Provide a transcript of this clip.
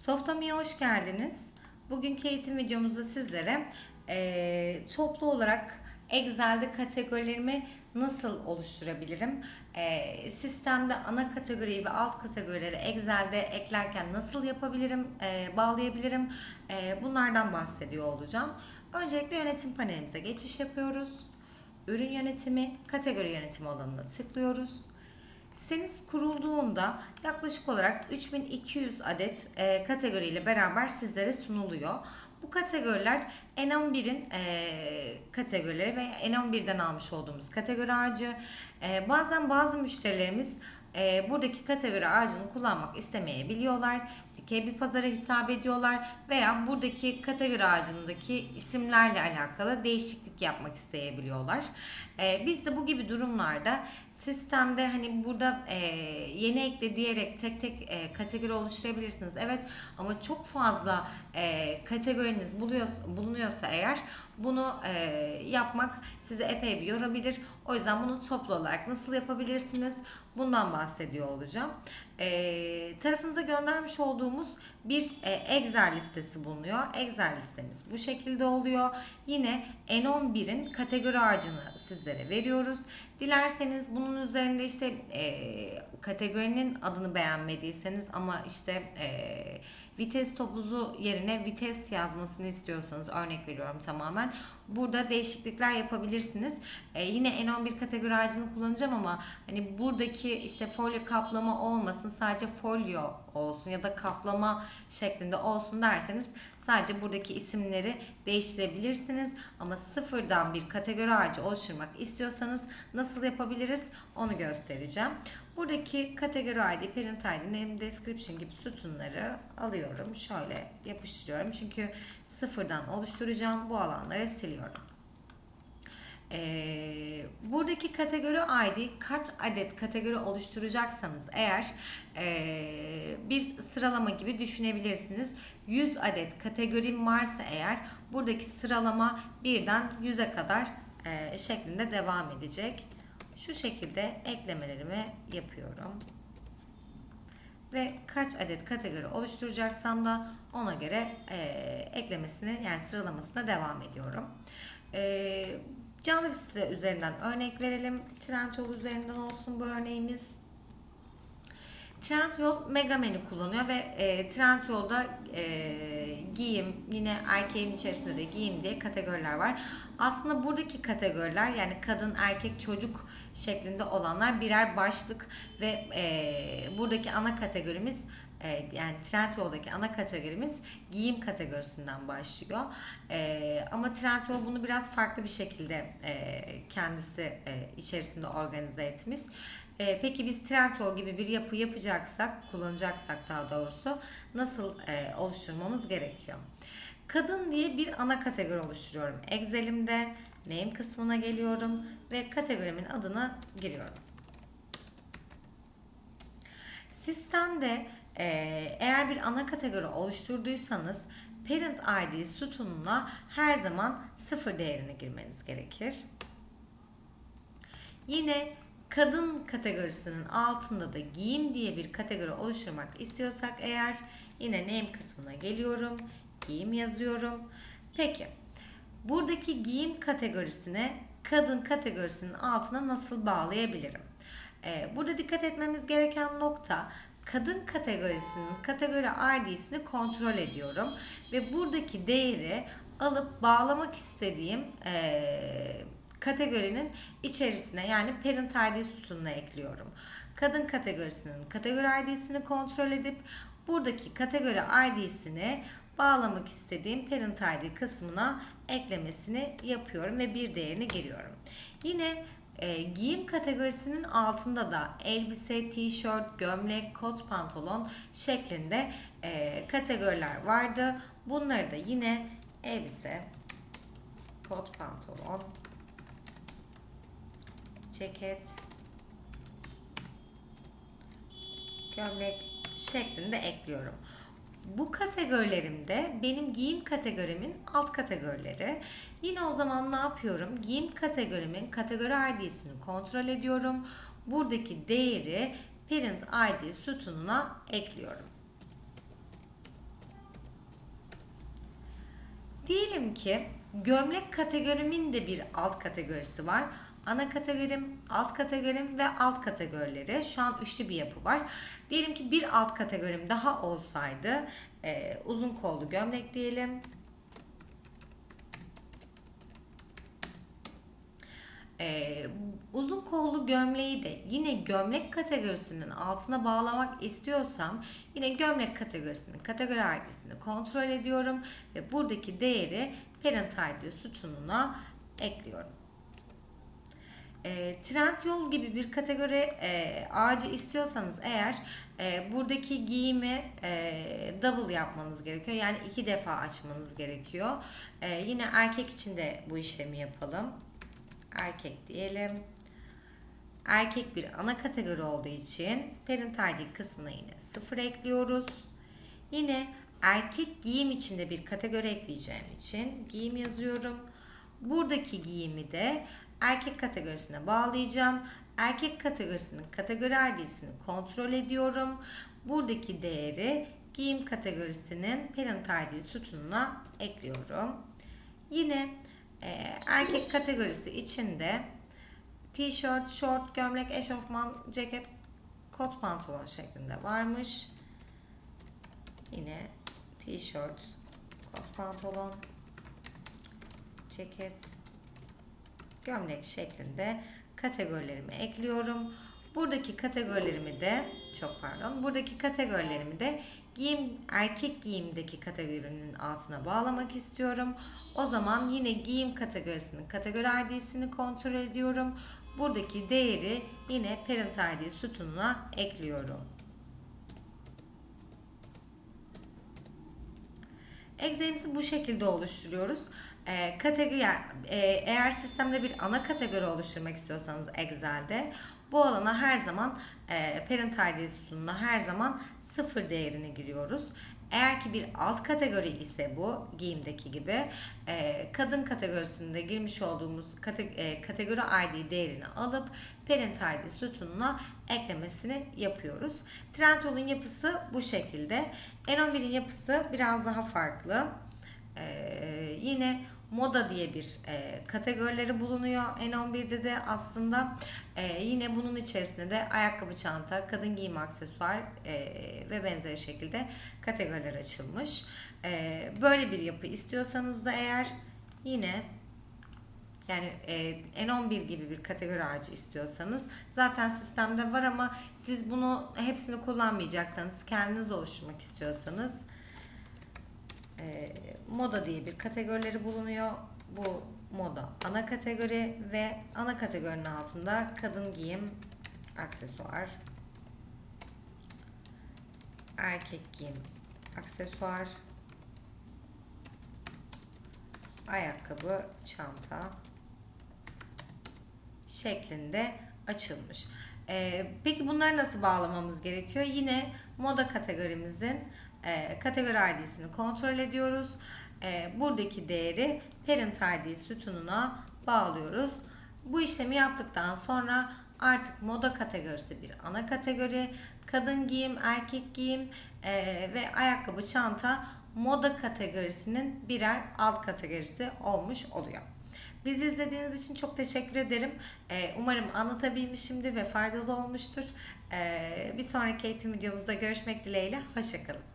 Softami'ye hoş geldiniz. Bugünkü eğitim videomuzda sizlere e, toplu olarak Excel'de kategorilerimi nasıl oluşturabilirim? E, sistemde ana kategoriyi ve alt kategorileri Excel'de eklerken nasıl yapabilirim, e, bağlayabilirim? E, bunlardan bahsediyor olacağım. Öncelikle yönetim panelimize geçiş yapıyoruz. Ürün yönetimi, kategori yönetimi alanına tıklıyoruz. Siteniz kurulduğunda yaklaşık olarak 3200 adet e, kategoriyle beraber sizlere sunuluyor. Bu kategoriler N11'in e, kategorileri ve N11'den almış olduğumuz kategori ağacı. E, bazen bazı müşterilerimiz e, buradaki kategori ağacını kullanmak istemeyebiliyorlar. Dikey bir pazara hitap ediyorlar veya buradaki kategori ağacındaki isimlerle alakalı değişiklik yapmak isteyebiliyorlar. E, biz de bu gibi durumlarda sistemde hani burada e, yeni ekle diyerek tek tek e, kategori oluşturabilirsiniz. Evet ama çok fazla e, kategoriniz buluyor, bulunuyorsa eğer bunu e, yapmak sizi epey bir yorabilir. O yüzden bunu toplu olarak nasıl yapabilirsiniz? Bundan bahsediyor olacağım. E, tarafınıza göndermiş olduğumuz bir e, Excel listesi bulunuyor. Excel listemiz bu şekilde oluyor. Yine N11'in kategori ağacını sizlere veriyoruz. Dilerseniz bunun üzerinde işte e, kategorinin adını beğenmediyseniz ama işte e, vites topuzu yerine vites yazmasını istiyorsanız örnek veriyorum tamamen. Burada değişiklikler yapabilirsiniz. E, yine N11 kategori ağacını kullanacağım ama hani buradaki işte folyo kaplama olmasın sadece folyo olsun ya da kaplama şeklinde olsun derseniz sadece buradaki isimleri değiştirebilirsiniz. Ama sıfırdan bir kategori ağacı oluşturmak istiyorsanız nasıl yapabiliriz onu göstereceğim. Buradaki kategori ID, parent ID, name, description gibi sütunları alıyorum. Şöyle yapıştırıyorum. Çünkü sıfırdan oluşturacağım. Bu alanları siliyorum. Ee, buradaki kategori ID kaç adet kategori oluşturacaksanız eğer e, bir sıralama gibi düşünebilirsiniz. 100 adet kategorim varsa eğer buradaki sıralama birden 100'e kadar e, şeklinde devam edecek. Şu şekilde eklemelerimi yapıyorum. Ve kaç adet kategori oluşturacaksam da ona göre e, eklemesini yani sıralamasına devam ediyorum. E, canlı bir site üzerinden örnek verelim. Trendyol üzerinden olsun bu örneğimiz. Trendyol mega menü kullanıyor ve e, Trendyol'da e, giyim yine erkeğin içerisinde de giyim diye kategoriler var. Aslında buradaki kategoriler yani kadın, erkek, çocuk şeklinde olanlar birer başlık ve e, buradaki ana kategorimiz e, yani Trendyol'daki ana kategorimiz giyim kategorisinden başlıyor. E, ama Trendyol bunu biraz farklı bir şekilde e, kendisi e, içerisinde organize etmiş. E, peki biz Trendyol gibi bir yapı yapacaksak, kullanacaksak daha doğrusu nasıl e, oluşturmamız gerekiyor? Kadın diye bir ana kategori oluşturuyorum. Excel'imde name kısmına geliyorum ve kategorimin adını giriyorum. Sistemde e, eğer bir ana kategori oluşturduysanız parent ID sütununa her zaman sıfır değerini girmeniz gerekir. Yine kadın kategorisinin altında da giyim diye bir kategori oluşturmak istiyorsak eğer yine name kısmına geliyorum. Giyim yazıyorum. Peki buradaki giyim kategorisine kadın kategorisinin altına nasıl bağlayabilirim? Ee, burada dikkat etmemiz gereken nokta kadın kategorisinin kategori ID'sini kontrol ediyorum ve buradaki değeri alıp bağlamak istediğim eee kategorinin içerisine yani parent ID sütununa ekliyorum. Kadın kategorisinin kategori ID'sini kontrol edip buradaki kategori ID'sini bağlamak istediğim parent ID kısmına eklemesini yapıyorum ve bir değerini giriyorum. Yine e, giyim kategorisinin altında da elbise, tişört, gömlek, kot pantolon şeklinde e, kategoriler vardı. Bunları da yine elbise, kot pantolon, ceket, gömlek şeklinde ekliyorum bu kategorilerimde benim giyim kategorimin alt kategorileri. Yine o zaman ne yapıyorum? Giyim kategorimin kategori ID'sini kontrol ediyorum. Buradaki değeri parent ID sütununa ekliyorum. Diyelim ki gömlek kategorimin de bir alt kategorisi var. Ana kategorim, alt kategorim ve alt kategorileri. Şu an üçlü bir yapı var. Diyelim ki bir alt kategorim daha olsaydı e, uzun kollu gömlek diyelim. Ee, uzun kollu gömleği de yine gömlek kategorisinin altına bağlamak istiyorsam yine gömlek kategorisinin kategori ID'sini kontrol ediyorum ve buradaki değeri parent ID sütununa ekliyorum. E, Trendyol gibi bir kategori e, ağacı istiyorsanız eğer e, buradaki giyimi e, double yapmanız gerekiyor. Yani iki defa açmanız gerekiyor. E, yine erkek için de bu işlemi yapalım erkek diyelim. Erkek bir ana kategori olduğu için parent ID kısmına yine 0 ekliyoruz. Yine erkek giyim içinde bir kategori ekleyeceğim için giyim yazıyorum. Buradaki giyimi de erkek kategorisine bağlayacağım. Erkek kategorisinin kategori ID'sini kontrol ediyorum. Buradaki değeri giyim kategorisinin parent ID sütununa ekliyorum. Yine e, erkek kategorisi içinde tişört, şort, gömlek, eşofman, ceket, kot pantolon şeklinde varmış. Yine tişört, kot pantolon, ceket, gömlek şeklinde kategorilerimi ekliyorum. Buradaki kategorilerimi de çok pardon. Buradaki kategorilerimi de giyim erkek giyimdeki kategorinin altına bağlamak istiyorum. O zaman yine giyim kategorisinin kategori ID'sini kontrol ediyorum. Buradaki değeri yine parent ID sütununa ekliyorum. Excel'imizi bu şekilde oluşturuyoruz. E, kategori, e, eğer sistemde bir ana kategori oluşturmak istiyorsanız Excel'de bu alana her zaman e, parent ID sütununa her zaman sıfır değerini giriyoruz. Eğer ki bir alt kategori ise bu giyimdeki gibi e, kadın kategorisinde girmiş olduğumuz e, kategori ID değerini alıp parent ID sütununa eklemesini yapıyoruz. Trendyol'un yapısı bu şekilde. N11'in yapısı biraz daha farklı. Ee, yine moda diye bir e, kategorileri bulunuyor. N11'de de aslında e, yine bunun içerisinde de ayakkabı, çanta, kadın giyim aksesuar e, ve benzeri şekilde kategoriler açılmış. E, böyle bir yapı istiyorsanız da eğer yine yani e, N11 gibi bir kategori ağacı istiyorsanız zaten sistemde var ama siz bunu hepsini kullanmayacaksanız kendiniz oluşturmak istiyorsanız e, moda diye bir kategorileri bulunuyor. Bu moda ana kategori ve ana kategorinin altında kadın giyim, aksesuar, erkek giyim, aksesuar, ayakkabı, çanta şeklinde açılmış. Ee, peki bunları nasıl bağlamamız gerekiyor? Yine moda kategorimizin e, kategori ID'sini kontrol ediyoruz. E, buradaki değeri parent ID sütununa bağlıyoruz. Bu işlemi yaptıktan sonra artık moda kategorisi bir ana kategori, kadın giyim, erkek giyim e, ve ayakkabı, çanta moda kategorisinin birer alt kategorisi olmuş oluyor. Bizi izlediğiniz için çok teşekkür ederim. Umarım anlatabilmişimdir ve faydalı olmuştur. Bir sonraki eğitim videomuzda görüşmek dileğiyle. Hoşçakalın.